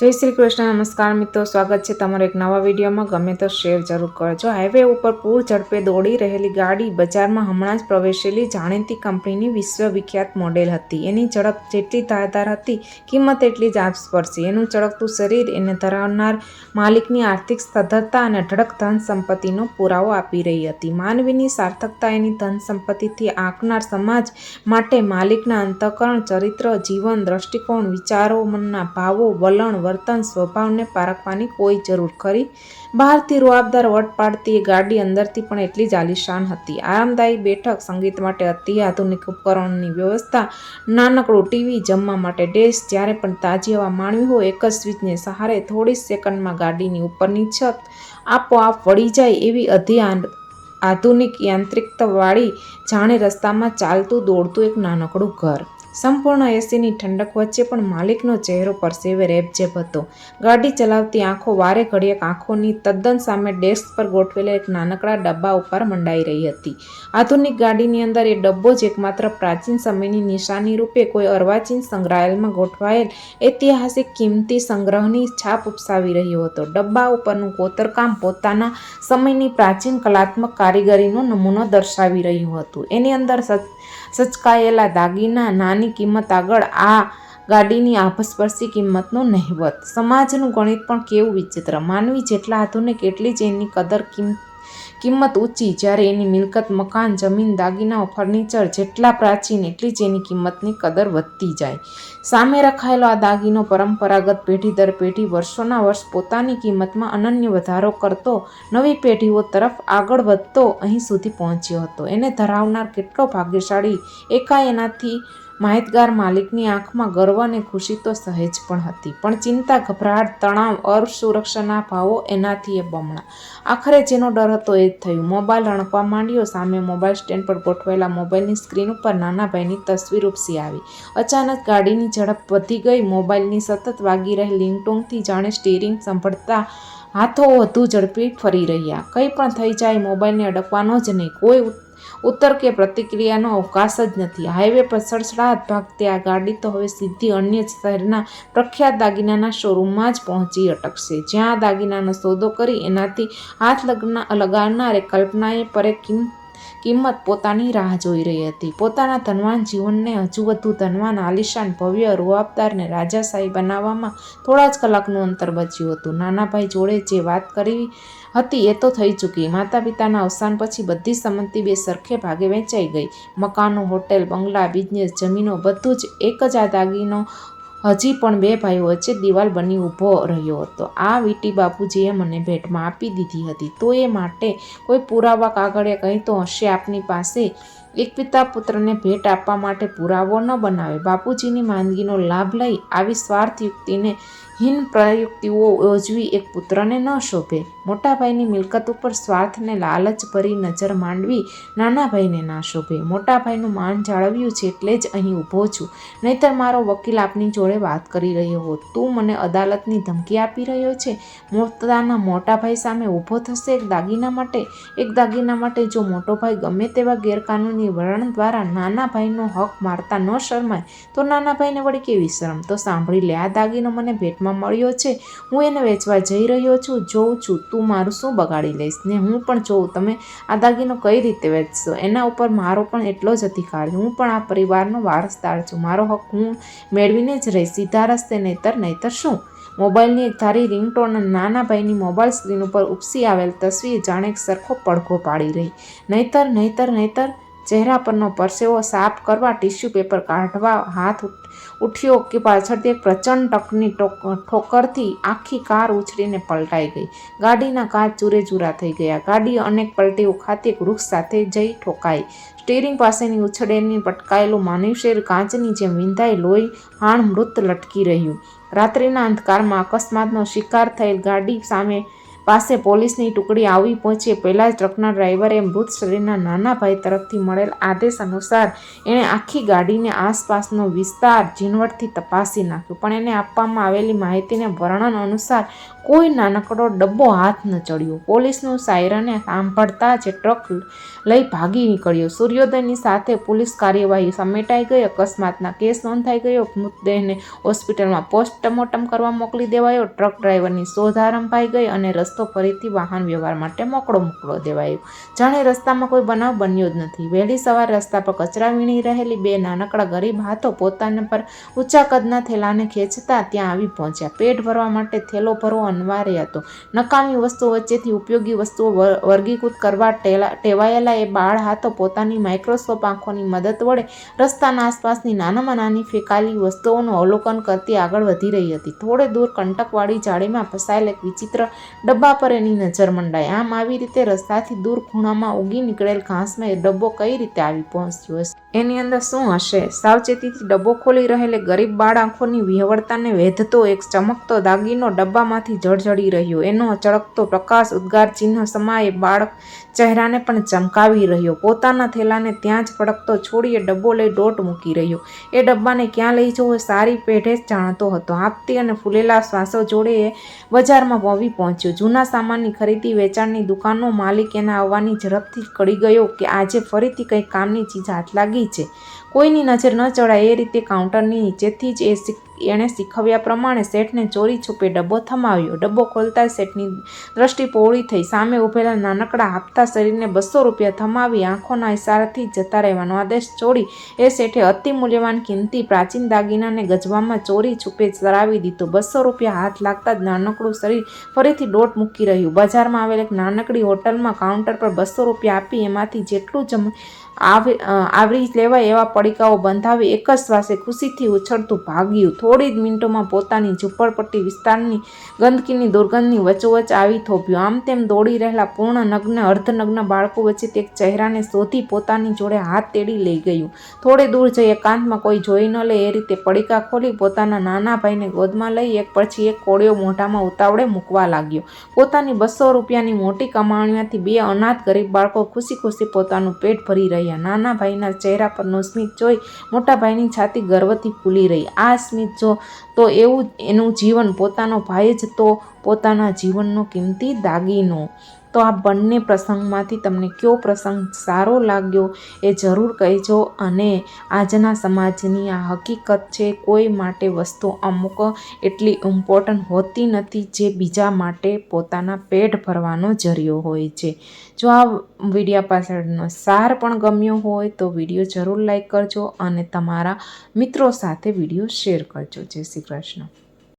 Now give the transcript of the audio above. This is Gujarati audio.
જય શ્રી કૃષ્ણ, નમસ્કાર મિત્રો, સ્વાગત છે તમારો એક નવા વિડીયોમાં. ગમે તો શેર જરૂર કરજો. હાઈવે ઉપર પૂર ઝડપે દોડી રહેલી ગાડી બજારમાં હમણાં જ પ્રવેશેલી જાણીતી કંપનીની વિશ્વવિખ્યાત મોડેલ હતી. એની ઝડપ જેટલી ધારદાર હતી, કિંમત એટલી જ આપસ્પર્શી એનું ચળકતું શરીર એને ધરાવનાર માલિકની આર્થિક સદ્ધરતા અને અઢળક ધન સંપત્તિનો પુરાવો આપી રહી હતી. માનવીની સાર્થકતા એની ધન સંપત્તિથી આંકનાર સમાજ માટે માલિકના અંતઃકરણ, ચરિત્ર, જીવન, દ્રષ્ટિકોણ, વિચારો, મનના ભાવો, વલણ વર્તન સ્વભાવને પારખવાની કોઈ જરૂર ખરી? બહારથી રૂઆબદાર વટ પાડતી એ ગાડી અંદરથી પણ એટલી જ આલિશાન હતી. આરામદાયી બેઠક, સંગીત માટે અતિ આધુનિક ઉપકરણોની વ્યવસ્થા, નાનકડું ટીવી જમવા માટે ડેસ્ક, જ્યારે પણ તાજી હવા માણવી હોય, એક જ સ્વિચને સહારે થોડી સેકન્ડમાં ગાડીની ઉપરની છત આપોઆપ વળી જાય એવી અધિ આધુનિક યાંત્રિકતાવાળી જાણે રસ્તામાં ચાલતું દોડતું એક નાનકડું ઘર. સંપૂર્ણ એસીની ઠંડક વચ્ચે પણ માલિકનો ચહેરો પરસેવે રેબજેબ હતો. ગાડી ચલાવતી આંખો વારે ઘડીએ આંખોની તદ્દન સામે ડેસ્ક પર ગોઠવેલા એક નાનકડા ડબ્બા ઉપર મંડાઈ રહી હતી. આધુનિક ગાડીની અંદર એ ડબ્બો જ એકમાત્ર પ્રાચીન સમયની નિશાની રૂપે કોઈ અર્વાચીન સંગ્રહાલયમાં ગોઠવાયેલ ઐતિહાસિક કિંમતી સંગ્રહની છાપ ઉપસાવી રહ્યો હતો. ડબ્બા ઉપરનું કોતરકામ પોતાના સમયની પ્રાચીન કલાત્મક કારીગરીનો નમૂનો દર્શાવી રહ્યું હતું. એની અંદર સચકાયેલા દાગીના, નાની કિંમત આગળ, આ ગાડીની આભસ્પર્શી કિંમતનો નહિવત. સમાજનું ગણિત પણ કેવું વિચિત્ર. માનવી જેટલા આધુનિક, એટલી જ એની કદર કિંમત કિંમત ઊંચી જ્યારે એની મિલકત, મકાન, જમીન, દાગીનાઓ, ફર્નિચર જેટલા પ્રાચીન એટલી જ એની કિંમતની કદર વધતી જાય. સામે રખાયેલો આ દાગીનો પરંપરાગત પેઢી દર પેઢી વર્ષોના વર્ષ પોતાની કિંમતમાં અનન્ય વધારો કરતો, નવી પેઢીઓ તરફ આગળ વધતો અહીં સુધી પહોંચ્યો હતો. એને ધરાવનાર કેટલો ભાગ્યશાળી એકાએનાથી એનાથી માહિતગાર માલિકની આંખમાં ગર્વ અને ખુશી તો સહેજ પણ હતી. પણ ચિંતા, ગભરાટ, તણાવ અસુરક્ષાના ભાવો એનાથી એ બમણા. આખરે જેનો ડર હતો એ જ થયું. મોબાઈલ રણકવા માંડ્યો, સામે મોબાઈલ સ્ટેન્ડ પર ગોઠવાયેલા મોબાઈલની સ્ક્રીન ઉપર નાના ભાઈની તસવીર ઉપસી આવી. અચાનક ગાડીની ઝડપ વધી ગઈ. મોબાઈલની સતત વાગી રહેલી લિંગટોંગથી જાણે સ્ટીરિંગ સંભળતા હાથો વધુ ઝડપી ફરી રહ્યા. કંઈ પણ થઈ જાય, મોબાઈલને અડકવાનો જ નહીં. કોઈ ઉત્તર કે પ્રતિક્રિયાનો અવકાશ જ નથી. હાઈવે પર સડસડાટ ભાગતી આ ગાડી તો હવે સીધી અન્ય શહેરના પ્રખ્યાત દાગીનાના શોરૂમમાં જ પહોંચી અટકશે. જ્યાં દાગીનાનો સોદો કરી એનાથી હાથ લગ્ન લગાડનારે કલ્પનાએ પરે કિંમત કિંમત પોતાની રાહ જોઈ રહી હતી. પોતાના ધનવાન જીવનને હજુ વધુ ધનવાન, આલિશાન, ભવ્ય, રૂઆબદારને રાજાશાહી બનાવવામાં થોડા જ કલાકનું અંતર બચ્યું હતું. નાનાભાઈ જોડે જે વાત કરી હતી એ તો થઈ ચૂકી. માતા પિતાના અવસાન પછી બધી સંમતિ બે સરખે ભાગે વેચાઈ ગઈ. મકાનો, હોટેલ, બંગલા, બિઝનેસ, જમીનો બધું જ એક જ આ દાગીનો હજી પણ બે ભાઈઓ વચ્ચે દિવાલ બની ઊભો રહ્યો હતો. આ વીટી બાપુજીએ મને ભેટમાં આપી દીધી હતી. તો એ માટે કોઈ પુરાવા કાગળે કંઈ તો હશે આપની પાસે? એક પિતા પુત્રને ભેટ આપવા માટે પુરાવો ન બનાવે. બાપુજીની માંદગીનો લાભ લઈ આવી સ્વાર્થ યુક્તિને હીન પ્રયુક્તિઓ યોજવી એક પુત્રને ન શોભે. મોટા ભાઈની મિલકત ઉપર સ્વાર્થને લાલચ ભરી નજર માંડવી નાના ભાઈને ના શોભે. મોટા ભાઈનું માન જાળવ્યું છે એટલે જ અહીં ઊભો છું. નહીતર મારો વકીલ આપની જોડે વાત કરી રહ્યો હોત. તું મને અદાલતની ધમકી આપી રહ્યો છે. પોતાના મોટા ભાઈ સામે ઊભો થશે એક દાગીના માટે? એક દાગીના માટે જો મોટો ભાઈ ગમે તેવા ગેરકાનૂની વર્ણન દ્વારા નાના ભાઈનો હક મારતા ન શરમાય, તો નાના ભાઈને વળી કેવી શરમ? તો સાંભળી લે, આ દાગીનો મને ભેટમાં હાથમાં મળ્યો છે. હું એને વેચવા જઈ રહ્યો છું. જોઉં છું. તું મારું શું બગાડી લઈશ? ને હું પણ જોઉં. તમે આ દાગીનો કઈ રીતે વેચશો? એના ઉપર મારો પણ એટલો જ અધિકાર છે. હું પણ આ પરિવારનો વારસદાર છું. મારો હક હું મેળવીને જ રહીશ. સીધા રસ્તે નહીતર નહીતર શું? મોબાઈલની એક ધારી રિંગટોન નાના ભાઈની મોબાઈલ સ્ક્રીન ઉપર ઉપસી આવેલ તસવીર જાણે સરખો પડઘો પાડી રહી. નહીતર નહીતર નહીતર ચહેરા પરનો પરસેવો સાફ કરવા ટિશ્યુ પેપર કાઢવા હાથ ઉઠ્યો કે પાછળથી એક પ્રચંડ ટકની ઠોકરથી આખી કાર ઉછળીને પલટાઈ ગઈ. ગાડીના કાચ ચૂરેચૂરા થઈ ગયા. ગાડી અનેક પલટી ખાતે એક વૃક્ષ સાથે જઈ ઠોકાઈ. સ્ટીરિંગ પાસેની ઉછળેની પટકાયેલું માનવ શરીર કાચની જેમ વિંધાઈ લોહી હાણ મૃત લટકી રહ્યું. રાત્રિના અંધકારમાં અકસ્માતનો શિકાર થયેલ ગાડી સામે પાસે પોલીસની ટુકડી આવી પહોંચી. પહેલાં જ ટ્રકના ડ્રાઈવરે મૃત શરીરના નાના ભાઈ તરફથી મળેલ આદેશ અનુસાર એણે આખી ગાડીને આસપાસનો વિસ્તાર ઝીણવટથી તપાસી નાખ્યો. પણ એને આપવામાં આવેલી માહિતીને વર્ણન અનુસાર કોઈ નાનકડો ડબ્બો હાથ ન ચડ્યો. પોલીસનું સાયરને સાંભળતા જ ટ્રક લઈ ભાગી નીકળ્યો. સૂર્યોદયની સાથે પોલીસ કાર્યવાહી સમેટાઈ ગઈ. અકસ્માતના કેસ નોંધાઈ ગયો. મૃતદેહને હોસ્પિટલમાં પોસ્ટમોર્ટમ કરવા મોકલી દેવાયો. ટ્રક ડ્રાઈવરની શોધ આરંભાઈ ગઈ અને રસ્તો ફરીથી વાહન વ્યવહાર માટે મોકળો મોકળો દેવાયો. જાણે રસ્તામાં કોઈ બનાવ બન્યો જ નથી. વહેલી સવાર રસ્તા પર કચરા વીણી રહેલી બે નાનકડા ગરીબ હાથો પોતાના પર ઊંચા કદના થેલાને ખેંચતા ત્યાં આવી પહોંચ્યા. પેટ ભરવા માટે થેલો ભરવો અનિવાર્ય હતો. નકામી વસ્તુઓ વચ્ચેથી ઉપયોગી વસ્તુઓ વર્ગીકૃત કરવા ટેવાયેલા એ બાળ હાથો પોતાની માઇક્રોસ્કોપ આંખોની મદદ વડે રસ્તાના આસપાસની નાનામાં નાની ફેંકાયેલી વસ્તુઓનું અવલોકન કરતી આગળ વધી રહી હતી. થોડે દૂર કંટકવાળી જાળીમાં ફસાયેલ એક વિચિત્ર ડબ્બા પર એની નજર મંડાઈ. આમ આવી રીતે રસ્તાથી દૂર ખૂણામાં ઉગી નીકળેલ ઘાસમાં એ ડબ્બો કઈ રીતે આવી પહોંચ્યો હશે? એની અંદર શું હશે? સાવચેતીથી ડબ્બો ખોલી રહેલે ગરીબ બાળ આંખોની વિહવળતાને વેધતો એક ચમકતો દાગીનો ડબ્બામાંથી જળજળી રહ્યો. એનો ચળકતો પ્રકાશ, ઉદ્ગાર ચિહ્ન સમાયે બાળક ચહેરાને પણ ચમકાવી રહ્યો. પોતાના થેલાને ત્યાં જ પડકતો છોડીએ ડબ્બો લઈ ડોટ મૂકી રહ્યો. એ ડબ્બાને ક્યાં લઈ જવો સારી પેઢે જ જાણતો હતો. આપતી અને ફૂલેલા શ્વાસો જોડે એ બજારમાં વવી પહોંચ્યો. જૂના સામાનની ખરીદી વેચાણની દુકાનનો માલિક એના આવવાની ઝડપથી કળી ગયો કે આજે ફરીથી કંઈ કામની ચીજ હાથ લાગી છે. કોઈની નજર ન ચડાય એ રીતે કાઉન્ટરની નીચેથી જ એ એણે શીખવ્યા પ્રમાણે શેઠને ચોરી છુપે ડબ્બો થમાવ્યો. ડબ્બો ખોલતા શેઠની દ્રષ્ટિ પહોળી થઈ. સામે ઊભેલા નાનકડા હાપતા શરીરને બસો રૂપિયા થમાવી આંખોના ઇશારાથી જતા રહેવાનો આદેશ ચોરી એ શેઠે અતિ મૂલ્યવાન કિંમતી પ્રાચીન દાગીનાને ગજવામાં ચોરી છુપે ચરાવી દીધો. બસો રૂપિયા હાથ લાગતા જ નાનકડું શરીર ફરીથી દોટ મૂકી રહ્યું. બજારમાં આવેલ એક નાનકડી હોટલમાં કાઉન્ટર પર બસો રૂપિયા આપી એમાંથી જેટલું જમ આવી આવરી લેવાય એવા પડીકાઓ બંધાવી એક જ શ્વાસે ખુશીથી ઉછળતું ભાગ્યું. થોડી જ મિનિટોમાં પોતાની ઝૂંપડપટ્ટી વિસ્તારની ગંદકીની દુર્ગંધની વચોવચ આવી થોભ્યો. આમ તેમ દોડી રહેલા પૂર્ણ નગ્ન, અર્ધનગ્ન બાળકો વચ્ચે તે ચહેરાને શોધી પોતાની જોડે હાથ તેડી લઈ ગયું. થોડે દૂર જઈ એકાંતમાં કોઈ જોઈ ન લે એ રીતે પડીકા ખોલી પોતાના નાના ભાઈને ગોદમાં લઈ એક પછી એક કોળિયો મોઢામાં ઉતાવળે મૂકવા લાગ્યો. પોતાની બસો રૂપિયાની મોટી કમાણીમાંથી બે અનાથ ગરીબ બાળકો ખુશી ખુશી પોતાનું પેટ ભરી રહ્યા. નાના ભાઈના ચહેરા પરનું સ્મિત જોઈ મોટા ભાઈની છાતી ગર્વથી ફૂલી રહી. આ સ્મિત જો, તો એવું એનું જીવન પોતાનો ભાઈ જ તો પોતાના જીવનનો કિંમતી દાગીનો. તો આ બંને પ્રસંગમાંથી તમને કયો પ્રસંગ સારો લાગ્યો એ જરૂર કહેજો અને આજના સમાજની આ હકીકત છે, કોઈ માટે વસ્તુ અમુક એટલી ઇમ્પોર્ટન્ટ હોતી નથી જે બીજા માટે પોતાના પેટ ભરવાનો જરિયો હોય છે. જો આ વિડીયા પાછળનો સાર પણ ગમ્યો હોય તો વીડિયો જરૂર લાઈક કરજો અને તમારા મિત્રો સાથે વીડિયો શેર કરજો. જય શ્રી કૃષ્ણ.